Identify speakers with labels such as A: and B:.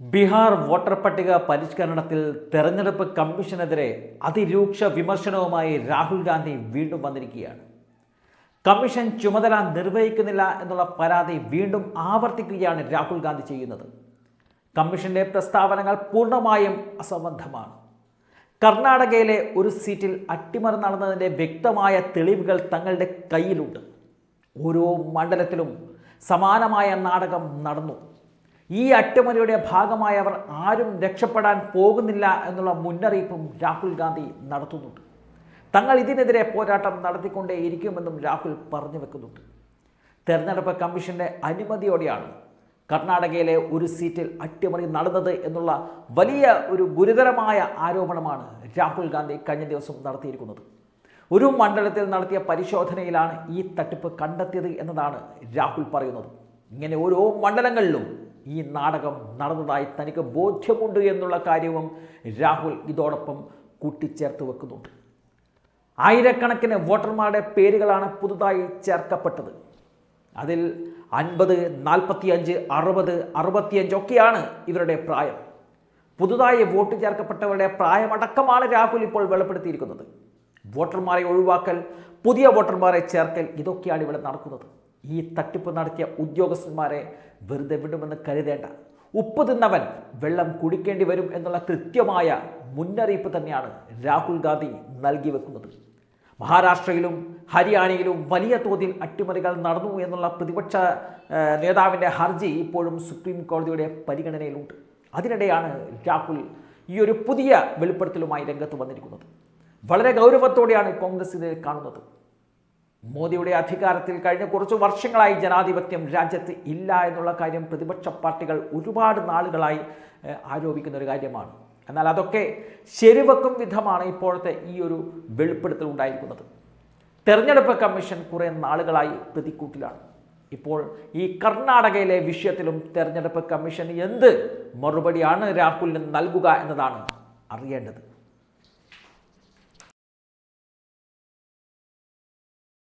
A: Bihar voter പട്ടിക പരിഷ്കരണത്തിൽ തെരഞ്ഞെടുപ്പ് കമ്മീഷനെതിരെ അതിരൂക്ഷ വിമർശനവുമായി രാഹുൽ ഗാന്ധി വീണ്ടും വന്നിരിക്കുകയാണ്. കമ്മീഷൻ ചുമതല നിർവഹിക്കുന്നില്ല എന്നുള്ള പരാതി വീണ്ടും ആവർത്തിക്കുകയാണ് രാഹുൽ ഗാന്ധി ചെയ്യുന്നത്. കമ്മീഷന്റെ പ്രസ്താവനകൾ പൂർണമായും അസംബന്ധമാണ്. കർണാടകയിലെ ഒരു സീറ്റിൽ അട്ടിമറി നടന്നതിന്റെ വ്യക്തമായ തെളിവുകൾ തങ്ങളുടെ കയ്യിലുണ്ട്. ഓരോ മണ്ഡലത്തിലും സമാനമായ നാടകം നടന്നു. ഈ അട്ടിമറിയുടെ ഭാഗമായി അവർ ആരും രക്ഷപ്പെടാൻ പോകുന്നില്ല എന്നുള്ള മുന്നറിയിപ്പും രാഹുൽ ഗാന്ധി നടത്തുന്നുണ്ട്. തങ്ങൾ ഇതിനെതിരെ പോരാട്ടം നടത്തിക്കൊണ്ടേയിരിക്കുമെന്നും രാഹുൽ പറഞ്ഞു വെക്കുന്നുണ്ട്. തെരഞ്ഞെടുപ്പ് കമ്മീഷന്റെ അനുമതിയോടെയാണ് കർണാടകയിലെ ഒരു സീറ്റിൽ അട്ടിമറി നടന്നത് എന്നുള്ള വലിയ ഒരു ഗുരുതരമായ ആരോപണമാണ് രാഹുൽ ഗാന്ധി കഴിഞ്ഞ ദിവസം നടത്തിയിരിക്കുന്നത്. ഒരു മണ്ഡലത്തിൽ നടത്തിയ പരിശോധനയിലാണ് ഈ തട്ടിപ്പ് കണ്ടെത്തിയത് എന്നതാണ് രാഹുൽ പറയുന്നത്. ഇങ്ങനെ ഓരോ മണ്ഡലങ്ങളിലും ഈ നാടകം നടന്നതായി തനിക്ക് ബോധ്യമുണ്ട് എന്നുള്ള കാര്യവും രാഹുൽ ഇതോടൊപ്പം കൂട്ടിച്ചേർത്ത് വെക്കുന്നുണ്ട്. ആയിരക്കണക്കിന് വോട്ടർമാരുടെ പേരുകളാണ് പുതുതായി ചേർക്കപ്പെട്ടത്. അതിൽ അൻപത് നാൽപ്പത്തിയഞ്ച് അറുപത് അറുപത്തിയഞ്ച് ഒക്കെയാണ് ഇവരുടെ പ്രായം. പുതുതായി വോട്ട് ചേർക്കപ്പെട്ടവരുടെ പ്രായമടക്കമാണ് രാഹുൽ ഇപ്പോൾ വെളിപ്പെടുത്തിയിരിക്കുന്നത്. വോട്ടർമാരെ ഒഴിവാക്കൽ പുതിയ വോട്ടർമാരെ ചേർക്കൽ ഇതൊക്കെയാണ് ഇവിടെ നടക്കുന്നത്. ഈ തട്ടിപ്പ് നടത്തിയ ഉദ്യോഗസ്ഥന്മാരെ വെറുതെ വിടുമെന്ന് കരുതേണ്ട. ഉപ്പ് തിന്നവൻ വെള്ളം കുടിക്കേണ്ടി വരും എന്നുള്ള കൃത്യമായ മുന്നറിയിപ്പ് തന്നെയാണ് രാഹുൽ ഗാന്ധി നൽകി വെക്കുന്നത്. മഹാരാഷ്ട്രയിലും ഹരിയാനയിലും വലിയ തോതിൽ അട്ടിമറികൾ നടന്നു എന്നുള്ള പ്രതിപക്ഷ നേതാവിന്റെ ഹർജി ഇപ്പോഴും സുപ്രീം കോടതിയുടെ പരിഗണനയിലുണ്ട്. അതിനിടെയാണ് രാഹുൽ ഈ ഒരു പുതിയ വെളിപ്പെടുത്തലുമായി രംഗത്ത് വന്നിരിക്കുന്നത്. വളരെ ഗൗരവത്തോടെയാണ് കോൺഗ്രസ് ഇതിനെ കാണുന്നത്. മോദിയുടെ അധികാരത്തിൽ കഴിഞ്ഞ കുറച്ച് വർഷങ്ങളായി ജനാധിപത്യം രാജ്യത്ത് ഇല്ല എന്നുള്ള കാര്യം പ്രതിപക്ഷ പാർട്ടികൾ ഒരുപാട് നാളുകളായി ആരോപിക്കുന്ന ഒരു കാര്യമാണ്. എന്നാൽ അതൊക്കെ ശരിവെക്കും വിധമാണ് ഇപ്പോഴത്തെ ഈ ഒരു വെളിപ്പെടുത്തൽ ഉണ്ടായിരിക്കുന്നത്. തെരഞ്ഞെടുപ്പ് കമ്മീഷൻ കുറേ നാളുകളായി പ്രതിക്കൂട്ടിലാണ്. ഇപ്പോൾ ഈ കർണാടകയിലെ വിഷയത്തിലും തെരഞ്ഞെടുപ്പ് കമ്മീഷൻ എന്ത് മറുപടിയാണ് രാഹുലിന് നൽകുക എന്നതാണ് അറിയേണ്ടത്.